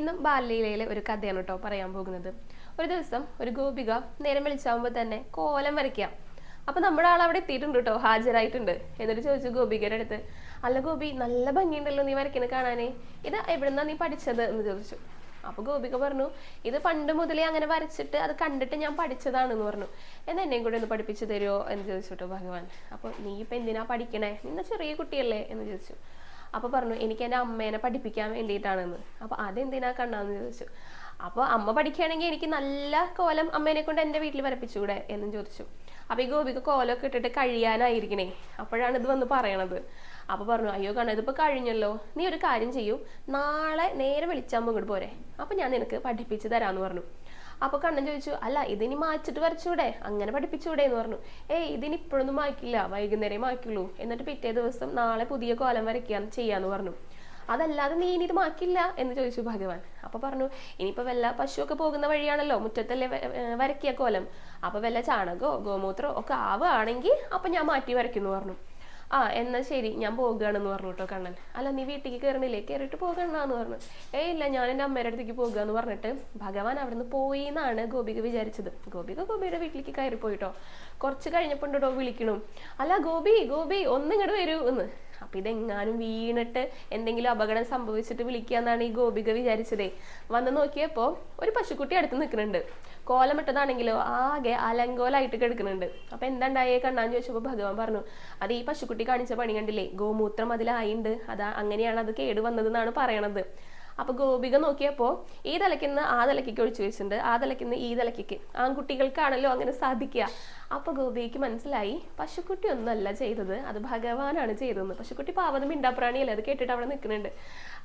ഇന്നും ബാലലീലയിലെ ഒരു കഥയാണ് കേട്ടോ പറയാൻ പോകുന്നത്. ഒരു ദിവസം ഒരു ഗോപിക നേരം വിളിച്ചാകുമ്പോൾ തന്നെ കോലം വരയ്ക്കാം. അപ്പൊ നമ്മുടെ ആൾ അവിടെ എത്തിയിട്ടുണ്ട് കേട്ടോ ഹാജരായിട്ടുണ്ട് എന്നിട്ട് ചോദിച്ചു ഗോപികയുടെ അടുത്ത് അല്ല ഗോപി നല്ല ഭംഗിയുണ്ടല്ലോ നീ വരയ്ക്കുന്നത് കാണാനേ. ഇത് എവിടുന്നാ നീ പഠിച്ചത്? എന്ന് ചോദിച്ചു. അപ്പൊ ഗോപിക പറഞ്ഞു ഇത് പണ്ട് മുതലേ അങ്ങനെ വരച്ചിട്ട് അത് കണ്ടിട്ട് ഞാൻ പഠിച്ചതാണെന്ന് പറഞ്ഞു. എന്നാ എന്നെയും കൂടെ ഒന്ന് പഠിപ്പിച്ചു തരുമോ എന്ന് ചോദിച്ചു കേട്ടോ ഭഗവാൻ. അപ്പൊ നീ ഇപ്പൊ എന്തിനാ പഠിക്കണേ? നിന്ന ചെറിയ കുട്ടിയല്ലേ? എന്ന് ചോദിച്ചു. അപ്പൊ പറഞ്ഞു എനിക്ക് എന്റെ അമ്മേനെ പഠിപ്പിക്കാൻ വേണ്ടിയിട്ടാണെന്ന്. അപ്പൊ അതെന്തിനാ കണ്ണാന്ന് ചോദിച്ചു. അപ്പോൾ അമ്മ പഠിക്കുകയാണെങ്കിൽ എനിക്ക് നല്ല കോലം അമ്മേനെ കൊണ്ട് എന്റെ വീട്ടിൽ വരപ്പിച്ചുകൂടെ എന്നും ചോദിച്ചു. അപ്പൊ ഈ ഗോപിക കോലമൊക്കെ ഇട്ടിട്ട് കഴിയാനായിരിക്കണേ. അപ്പോഴാണ് ഇത് വന്ന് പറയണത്. അപ്പൊ പറഞ്ഞു അയ്യോ കണ്ണ ഇതിപ്പോ കഴിഞ്ഞല്ലോ. നീ ഒരു കാര്യം ചെയ്യൂ. നാളെ നേരെ വിളിച്ചാകുമ്പോൾ ഇങ്ങോട്ട് പോരെ. അപ്പൊ ഞാൻ നിനക്ക് പഠിപ്പിച്ചു തരാന്ന് പറഞ്ഞു. അപ്പൊ കണ്ണൻ ചോദിച്ചു അല്ല ഇതിനി മാച്ചിട്ട് വരച്ചൂടെ? അങ്ങനെ പഠിപ്പിച്ചൂടെ? എന്ന് പറഞ്ഞു. ഏയ് ഇതിനി ഇപ്പോഴൊന്നും മായ്ക്കില്ല വൈകുന്നേരം മായ്ക്കുള്ളൂ എന്നിട്ട് പിറ്റേ ദിവസം നാളെ പുതിയ കോലം വരയ്ക്കാൻ ചെയ്യാന്ന് പറഞ്ഞു. അതല്ലാതെ നീ ഇനി ഇത് മാക്കില്ല എന്ന് ചോദിച്ചു ഭഗവാൻ. അപ്പൊ പറഞ്ഞു ഇനിയിപ്പോ വല്ല പശുവൊക്കെ പോകുന്ന വഴിയാണല്ലോ. മുറ്റത്തല്ലേ വരക്കിയ കോലം. അപ്പൊ വല്ല ചാണകോ ഗോമൂത്രോ ഒക്കെ ആവുകയാണെങ്കിൽ അപ്പൊ ഞാൻ മാറ്റി വരയ്ക്കുന്നു പറഞ്ഞു. ആ എന്നാ ശരി ഞാൻ പോകുകയാണെന്ന് പറഞ്ഞു കേട്ടോ കണ്ണൻ. അല്ല നീ വീട്ടിലേക്ക് കയറണില്ലേ കയറിയിട്ട് പോകണ്ടെന്ന് പറഞ്ഞു. ഏയ് ഇല്ല ഞാൻ എന്റെ അമ്മയുടെ അടുത്തേക്ക് പോകുക പറഞ്ഞിട്ട് ഭഗവാൻ അവിടുന്ന് പോയി എന്നാണ് ഗോപിക വിചാരിച്ചത്. ഗോപിക ഗോപിയുടെ വീട്ടിലേക്ക് കയറിപ്പോയിട്ടോ. കുറച്ച് കഴിഞ്ഞപ്പോൾ ഉണ്ടോ വിളിക്കണു. അല്ല ഗോപി ഗോപി ഒന്നിങ്ങോട്ട് വരൂ എന്ന്. അപ്പൊ ഇതെങ്ങാനും വീണിട്ട് എന്തെങ്കിലും അപകടം സംഭവിച്ചിട്ട് വിളിക്കാന്നാണ് ഈ ഗോപിക വിചാരിച്ചതേ. വന്ന് നോക്കിയപ്പോ ഒരു പശുക്കുട്ടി അടുത്ത് നിൽക്കുന്നുണ്ട്. കോലമിട്ടതാണെങ്കിലോ ആകെ അലങ്കോലായിട്ട് കിടക്കുന്നുണ്ട്. അപ്പൊ എന്താണ്ടായേ കണ്ണാന്ന് ചോദിച്ചപ്പോ ഭഗവാൻ പറഞ്ഞു അത് ഈ പശുക്കുട്ടി കാണിച്ച പണി കണ്ടില്ലേ? ഗോമൂത്രം അതിലായിണ്ട്. അതാ അങ്ങനെയാണ് അത് കേടുവന്നത് എന്നാണ് പറയണത്. അപ്പൊ ഗോപിക നോക്കിയപ്പോ ഈ തലക്കിന്ന് ആ തലയ്ക്ക് ഒഴിച്ചു വെച്ചിട്ടുണ്ട്. ആ തലക്കിന്ന് ഈ തലയ്ക്ക് ആൺകുട്ടികൾക്കാണല്ലോ അങ്ങനെ സാധിക്കുക. അപ്പൊ ഗോപിക്ക് മനസ്സിലായി പശുക്കുട്ടി ഒന്നല്ല ചെയ്തത്. അത് ഭഗവാനാണ് ചെയ്തതെന്ന്. പശുക്കുട്ടി പാവത് മിണ്ടാപ്രാണിയല്ലേ? അത് കേട്ടിട്ട് അവിടെ നിൽക്കുന്നുണ്ട്.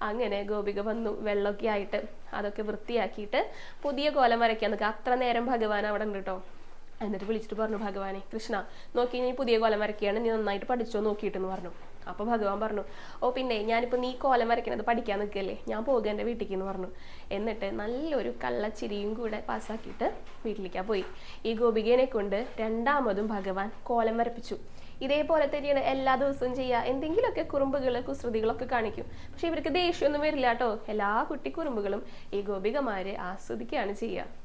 അങ്ങനെ ഗോപിക വന്നു വെള്ളമൊക്കെ ആയിട്ട് അതൊക്കെ വൃത്തിയാക്കിയിട്ട് പുതിയ കോലം വരയ്ക്കാൻ നിൽക്കുക. അത്ര നേരം ഭഗവാൻ അവിടെ ഉണ്ട് കേട്ടോ. എന്നിട്ട് വിളിച്ചിട്ട് പറഞ്ഞു ഭഗവാനെ കൃഷ്ണ നോക്കി നീ പുതിയ കോലം വരയ്ക്കുകയാണ്. നീ നന്നായിട്ട് പഠിച്ചോ? നോക്കിയിട്ടെന്ന് പറഞ്ഞു. അപ്പൊ ഭഗവാൻ പറഞ്ഞു ഓ പിന്നെ ഞാനിപ്പോ നീ കോലം വരയ്ക്കണത് പഠിക്കാൻ നിൽക്കല്ലേ? ഞാൻ പോകുക എന്റെ വീട്ടിലേക്ക് എന്ന് പറഞ്ഞു. എന്നിട്ട് നല്ലൊരു കള്ളച്ചിരിയും കൂടെ പാസ്സാക്കിയിട്ട് വീട്ടിലേക്കാ പോയി. ഈ ഗോപികേനെ കൊണ്ട് രണ്ടാമതും ഭഗവാൻ കോലം വരപ്പിച്ചു. ഇതേപോലെ തന്നെയാണ് എല്ലാ ദിവസവും ചെയ്യുക എന്തെങ്കിലുമൊക്കെ കുറുമ്പുകൾ കുസൃതികളൊക്കെ കാണിക്കും. പക്ഷെ ഇവർക്ക് ദേഷ്യമൊന്നും വരില്ല കേട്ടോ. എല്ലാ കുട്ടി കുറുമ്പുകളും ഈ ഗോപികമാരെ ആസ്വദിക്കുകയാണ് ചെയ്യുക